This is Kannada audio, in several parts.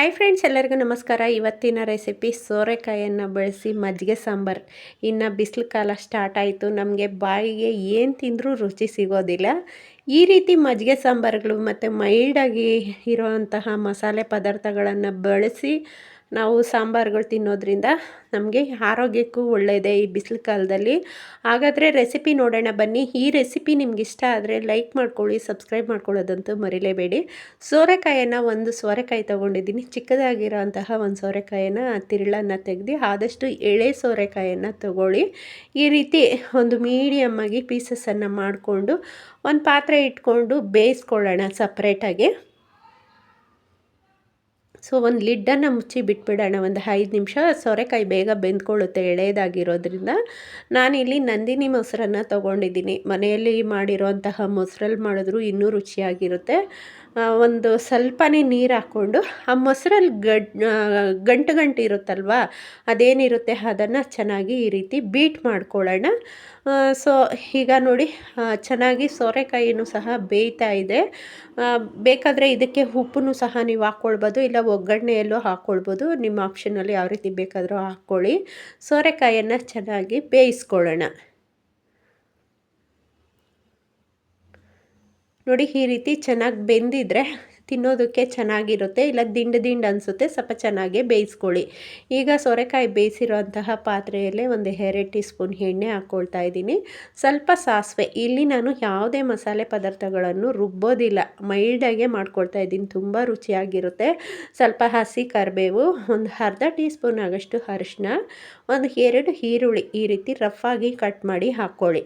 ಹಾಯ್ ಫ್ರೆಂಡ್ಸ್ ಎಲ್ಲರಿಗೂ ನಮಸ್ಕಾರ. ಇವತ್ತಿನ ರೆಸಿಪಿ ಸೋರೆಕಾಯನ್ನು ಬಳಸಿ ಮಜ್ಜಿಗೆ ಸಾಂಬಾರು. ಇನ್ನು ಬಿಸಿಲು ಕಾಲ ಸ್ಟಾರ್ಟ್ ಆಯಿತು. ನಮಗೆ ಬಾಯಿಗೆ ಏನು ತಿಂದರೂ ರುಚಿ ಸಿಗೋದಿಲ್ಲ. ಈ ರೀತಿ ಮಜ್ಜಿಗೆ ಸಾಂಬಾರುಗಳು ಮತ್ತು ಮೈಲ್ಡಾಗಿ ಇರುವಂತಹ ಮಸಾಲೆ ಪದಾರ್ಥಗಳನ್ನು ಬಳಸಿ ನಾವು ಸಾಂಬಾರುಗಳು ತಿನ್ನೋದ್ರಿಂದ ನಮಗೆ ಆರೋಗ್ಯಕ್ಕೂ ಒಳ್ಳೆಯದೇ ಈ ಬಿಸಿಲು ಕಾಲದಲ್ಲಿ ಹಾಗಾದರೆ ರೆಸಿಪಿ ನೋಡೋಣ ಬನ್ನಿ. ಈ ರೆಸಿಪಿ ನಿಮ್ಗೆ ಇಷ್ಟ ಆದರೆ ಲೈಕ್ ಮಾಡ್ಕೊಳ್ಳಿ ಸಬ್ಸ್ಕ್ರೈಬ್ ಮಾಡ್ಕೊಳ್ಳೋದಂತೂ ಮರಿಲೇಬೇಡಿ. ಸೋರೆಕಾಯನ್ನು ಒಂದು ಸೋರೆಕಾಯಿ ತೊಗೊಂಡಿದ್ದೀನಿ. ಚಿಕ್ಕದಾಗಿರೋ ಅಂತಹ ಒಂದು ಸೋರೆಕಾಯನ್ನು, ತಿರುಳನ್ನು ತೆಗೆದು ಆದಷ್ಟು ಎಳೆ ಸೋರೆಕಾಯನ್ನು ತಗೊಳ್ಳಿ. ಈ ರೀತಿ ಒಂದು ಮೀಡಿಯಮ್ಮಾಗಿ ಪೀಸಸನ್ನು ಮಾಡಿಕೊಂಡು, ಒಂದು ಪಾತ್ರೆ ಇಟ್ಕೊಂಡು ಬೇಯಿಸ್ಕೊಳ್ಳೋಣ ಸಪ್ರೇಟಾಗಿ ಸೊ ಒಂದು ಲಿಡ್ಡನ್ನು ಮುಚ್ಚಿ ಬಿಟ್ಬಿಡೋಣ ಒಂದು ಐದು ನಿಮಿಷ ಸೋರೆಕಾಯಿ ಬೇಗ ಬೆಂದ್ಕೊಳ್ಳುತ್ತೆ, ಎಳೆಯದಾಗಿರೋದ್ರಿಂದ. ನಾನಿಲ್ಲಿ ನಂದಿನಿ ಮೊಸರನ್ನು ತೊಗೊಂಡಿದ್ದೀನಿ. ಮನೆಯಲ್ಲಿ ಮಾಡಿರೋಂತಹ ಮೊಸರಲ್ಲಿ ಮಾಡಿದ್ರು ಇನ್ನೂ ರುಚಿಯಾಗಿರುತ್ತೆ. ಒಂದು ಸ್ವಲ್ಪನೇ ನೀರು ಹಾಕ್ಕೊಂಡು, ಆ ಮೊಸರಲ್ಲಿ ಗಡ್ ಗಂಟು ಗಂಟು ಇರುತ್ತಲ್ವ, ಅದೇನಿರುತ್ತೆ ಅದನ್ನು ಚೆನ್ನಾಗಿ ಈ ರೀತಿ ಬೀಟ್ ಮಾಡ್ಕೊಳ್ಳೋಣ. ಸೊ ಈಗ ನೋಡಿ ಚೆನ್ನಾಗಿ ಸೋರೆಕಾಯಿನೂ ಸಹ ಬೇಯ್ತಾ ಇದೆ. ಬೇಕಾದರೆ ಇದಕ್ಕೆ ಉಪ್ಪನ್ನು ಸಹ ನೀವು ಹಾಕ್ಕೊಳ್ಬೋದು ಇಲ್ಲ ಒಗ್ಗರಣೆಯಲ್ಲೂ ಹಾಕ್ಕೊಳ್ಬೋದು. ನಿಮ್ಮ ಆಪ್ಷನಲ್ಲಿ ಯಾವ ರೀತಿ ಬೇಕಾದರೂ ಹಾಕ್ಕೊಳ್ಳಿ. ಸೋರೆಕಾಯನ್ನು ಚೆನ್ನಾಗಿ ಬೇಯಿಸ್ಕೊಳ್ಳೋಣ. ನೋಡಿ ಈ ರೀತಿ ಚೆನ್ನಾಗಿ ಬೆಂದಿದ್ರೆ ತಿನ್ನೋದಕ್ಕೆ ಚೆನ್ನಾಗಿರುತ್ತೆ, ಇಲ್ಲ ದಿಂಡು ದಿಂಡು ಅನಿಸುತ್ತೆ, ಸ್ವಲ್ಪ ಚೆನ್ನಾಗೇ ಬೇಯಿಸ್ಕೊಳ್ಳಿ. ಈಗ ಸೊರೆಕಾಯಿ ಬೇಯಿಸಿರುವಂತಹ ಪಾತ್ರೆಯಲ್ಲೇ ಒಂದು ಎರಡು ಟೀ ಸ್ಪೂನ್ ಎಣ್ಣೆ ಹಾಕ್ಕೊಳ್ತಾ ಇದ್ದೀನಿ. ಸ್ವಲ್ಪ ಸಾಸಿವೆ, ಇಲ್ಲಿ ನಾನು ಯಾವುದೇ ಮಸಾಲೆ ಪದಾರ್ಥಗಳನ್ನು ರುಬ್ಬೋದಿಲ್ಲ ಮೈಲ್ಡಾಗೆ ಮಾಡ್ಕೊಳ್ತಾ ಇದ್ದೀನಿ, ತುಂಬ ರುಚಿಯಾಗಿರುತ್ತೆ. ಸ್ವಲ್ಪ ಹಸಿ ಕರಿಬೇವು, ಒಂದು ಅರ್ಧ ಟೀ ಸ್ಪೂನ್ ಆಗಷ್ಟು ಅರಿಶಿನ ಒಂದು ಎರಡು ಈರುಳ್ಳಿ ಈ ರೀತಿ ರಫ್ ಆಗಿ ಕಟ್ ಮಾಡಿ ಹಾಕ್ಕೊಳ್ಳಿ.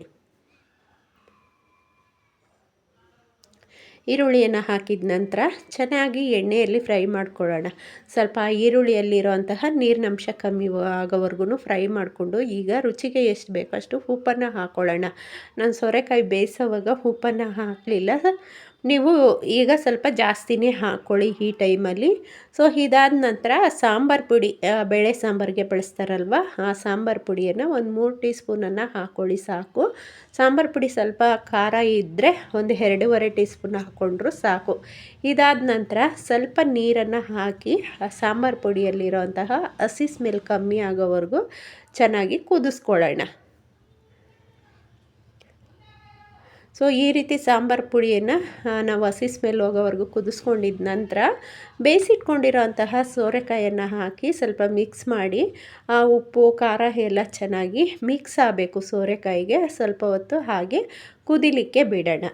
ಈರುಳ್ಳಿಯನ್ನು ಹಾಕಿದ ನಂತರ ಚೆನ್ನಾಗಿ ಎಣ್ಣೆಯಲ್ಲಿ ಫ್ರೈ ಮಾಡ್ಕೊಳ್ಳೋಣ. ಸ್ವಲ್ಪ ಈರುಳ್ಳಿಯಲ್ಲಿರುವಂತಹ ನೀರಿನಂಶ ಕಮ್ಮಿ ಆಗೋವರೆಗೂ ಫ್ರೈ ಮಾಡಿಕೊಂಡು ಈಗ ರುಚಿಗೆ ಎಷ್ಟು ಬೇಕೋ ಅಷ್ಟು ಉಪ್ಪನ್ನು ಹಾಕ್ಕೊಳ್ಳೋಣ ನಾನು ಸೋರೆಕಾಯಿ ಬೇಯಿಸೋವಾಗ ಉಪ್ಪನ್ನು ಹಾಕಲಿಲ್ಲ. ನೀವು ಈಗ ಸ್ವಲ್ಪ ಜಾಸ್ತಿನೇ ಹಾಕ್ಕೊಳ್ಳಿ ಈ ಟೈಮಲ್ಲಿ. ಸೊ, ಇದಾದ ನಂತರ ಸಾಂಬಾರು ಪುಡಿ ಬೇಳೆ ಸಾಂಬಾರಿಗೆ ಬಳಸ್ತಾರಲ್ವ, ಆ ಸಾಂಬಾರು ಪುಡಿಯನ್ನು ಒಂದು ಮೂರು ಟೀ ಸ್ಪೂನನ್ನು ಹಾಕ್ಕೊಳ್ಳಿ ಸಾಕು. ಸಾಂಬಾರು ಪುಡಿ ಸ್ವಲ್ಪ ಖಾರ ಇದ್ದರೆ ಒಂದು ಎರಡೂವರೆ ಟೀ ಸ್ಪೂನ್ ಹಾಕ್ಕೊಂಡ್ರು ಸಾಕು. ಇದಾದ ನಂತರ ಸ್ವಲ್ಪ ನೀರನ್ನು ಹಾಕಿ, ಆ ಸಾಂಬಾರು ಪುಡಿಯಲ್ಲಿರೋಂತಹ ಹಸಿ ಸ್ಮೆಲ್ ಕಮ್ಮಿ ಆಗೋವರೆಗೂ ಚೆನ್ನಾಗಿ ಕುದಿಸ್ಕೊಳ್ಳೋಣ. ಸೊ ಈ ರೀತಿ ಸಾಂಬಾರು ಪುಡಿಯನ್ನು ನಾವು ಹಸಿ ಸ್ಮೆಲ್ ಹೋಗೋವರೆಗೂ ಕುದಿಸ್ಕೊಂಡಿದ್ದ ನಂತರ ಬೇಯಿಸಿಟ್ಕೊಂಡಿರೋ ಅಂತಹ ಸೋರೆಕಾಯನ್ನು ಹಾಕಿ ಸ್ವಲ್ಪ ಮಿಕ್ಸ್ ಮಾಡಿ, ಆ, ಉಪ್ಪು, ಖಾರ ಎಲ್ಲ ಚೆನ್ನಾಗಿ ಮಿಕ್ಸ್ ಆಗಬೇಕು ಸೋರೆಕಾಯಿಗೆ ಸ್ವಲ್ಪ ಹೊತ್ತು ಹಾಗೆ ಕುದಿಲಿಕ್ಕೆ ಬಿಡೋಣ.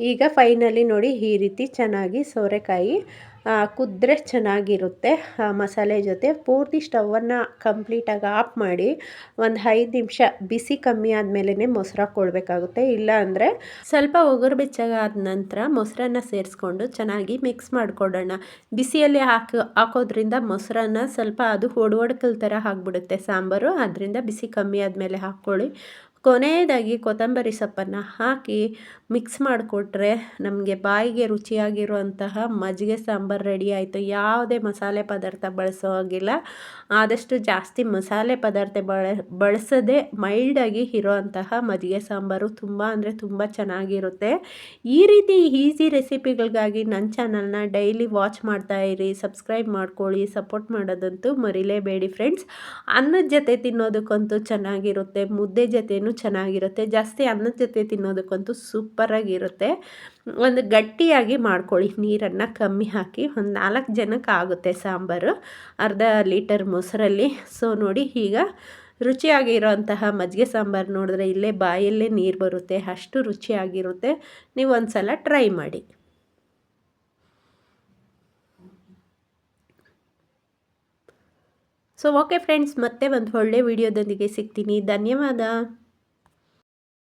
ಈಗ ಫೈನಲಿ ನೋಡಿ ಈ ರೀತಿ ಚೆನ್ನಾಗಿ ಸೋರೆಕಾಯಿ ಕುದ್ರೆ ಚೆನ್ನಾಗಿರುತ್ತೆ. ಮಸಾಲೆ ಜೊತೆ ಪೂರ್ತಿ ಸ್ಟವನ್ನು ಕಂಪ್ಲೀಟಾಗಿ ಆಫ್ ಮಾಡಿ ಒಂದು ಐದು ನಿಮಿಷ ಬಿಸಿ ಕಮ್ಮಿ ಆದಮೇಲೆ ಮೊಸರು ಹಾಕ್ಕೊಳ್ಬೇಕಾಗುತ್ತೆ. ಇಲ್ಲ ಅಂದರೆ ಸ್ವಲ್ಪ ಒಗರು ಬೆಚ್ಚಗಾದ ನಂತರ ಮೊಸರನ್ನ ಸೇರಿಸ್ಕೊಂಡು ಚೆನ್ನಾಗಿ ಮಿಕ್ಸ್ ಮಾಡಿಕೊಡೋಣ. ಬಿಸಿಯಲ್ಲಿ ಹಾಕಿ, ಹಾಕೋದ್ರಿಂದ ಮೊಸರನ್ನ ಸ್ವಲ್ಪ ಅದು ಒಡ್ಕಲ್ ಥರ ಆಗಿಬಿಡುತ್ತೆ ಸಾಂಬಾರು. ಅದರಿಂದ ಬಿಸಿ ಕಮ್ಮಿ ಆದಮೇಲೆ ಹಾಕ್ಕೊಳ್ಳಿ. ಕೊನೆಯದಾಗಿ ಕೊತ್ತಂಬರಿ ಸೊಪ್ಪನ್ನು ಹಾಕಿ ಮಿಕ್ಸ್ ಮಾಡಿಕೊಟ್ರೆ ನಮಗೆ ಬಾಯಿಗೆ ರುಚಿಯಾಗಿರುವಂತಹ ಮಜ್ಜಿಗೆ ಸಾಂಬಾರು ರೆಡಿ ಆಯಿತು. ಯಾವುದೇ ಮಸಾಲೆ ಪದಾರ್ಥ ಬಳಸೋ ಹಾಗಿಲ್ಲ. ಆದಷ್ಟು ಜಾಸ್ತಿ ಮಸಾಲೆ ಪದಾರ್ಥ ಬಳ, ಬಳಸದೆ ಮೈಲ್ಡಾಗಿ ಇರೋವಂತಹ ಮಜ್ಜಿಗೆ ಸಾಂಬಾರು ತುಂಬ ಅಂದರೆ ತುಂಬ ಚೆನ್ನಾಗಿರುತ್ತೆ. ಈ ರೀತಿ ಈಸಿ ರೆಸಿಪಿಗಳಿಗಾಗಿ ನನ್ನ ಚಾನಲ್ನ ಡೈಲಿ ವಾಚ್ ಮಾಡ್ತಾ ಇರಿ. ಸಬ್ಸ್ಕ್ರೈಬ್ ಮಾಡ್ಕೊಳ್ಳಿ. ಸಪೋರ್ಟ್ ಮಾಡೋದಂತೂ ಮರಿಲೇಬೇಡಿ ಫ್ರೆಂಡ್ಸ್ ಅನ್ನದ ಜೊತೆ ತಿನ್ನೋದಕ್ಕಂತೂ ಚೆನ್ನಾಗಿರುತ್ತೆ. ಮುದ್ದೆ ಜೊತೆನೂ ಚೆನ್ನಾಗಿರುತ್ತೆ. ಜಾಸ್ತಿ ಅನ್ನದ ಜೊತೆ ತಿನ್ನೋದಕ್ಕಂತೂ ಸೂಪರಾಗಿರುತ್ತೆ. ಒಂದು ಗಟ್ಟಿಯಾಗಿ ಮಾಡ್ಕೊಳ್ಳಿ. ನೀರನ್ನು ಕಮ್ಮಿ ಹಾಕಿ ಒಂದು ನಾಲ್ಕು ಜನಕ್ಕೆ ಆಗುತ್ತೆ ಸಾಂಬಾರು. ಅರ್ಧ ಲೀಟರ್ ಮೊಸರಲ್ಲಿ. ಸೊ ನೋಡಿ ಈಗ ರುಚಿಯಾಗಿರೋಂತಹ ಮಜ್ಜಿಗೆ ಸಾಂಬಾರು ನೋಡಿದ್ರೆ ಇಲ್ಲೇ ಬಾಯಲ್ಲೇ ನೀರು ಬರುತ್ತೆ. ಅಷ್ಟು ರುಚಿಯಾಗಿರುತ್ತೆ. ನೀವು ಒಂದು ಸಲ ಟ್ರೈ ಮಾಡಿ. ಸೊ ಓಕೆ ಫ್ರೆಂಡ್ಸ್ ಮತ್ತೆ ಒಂದು ಒಳ್ಳೆ ವಿಡಿಯೋದೊಂದಿಗೆ ಸಿಗ್ತೀನಿ. ಧನ್ಯವಾದ.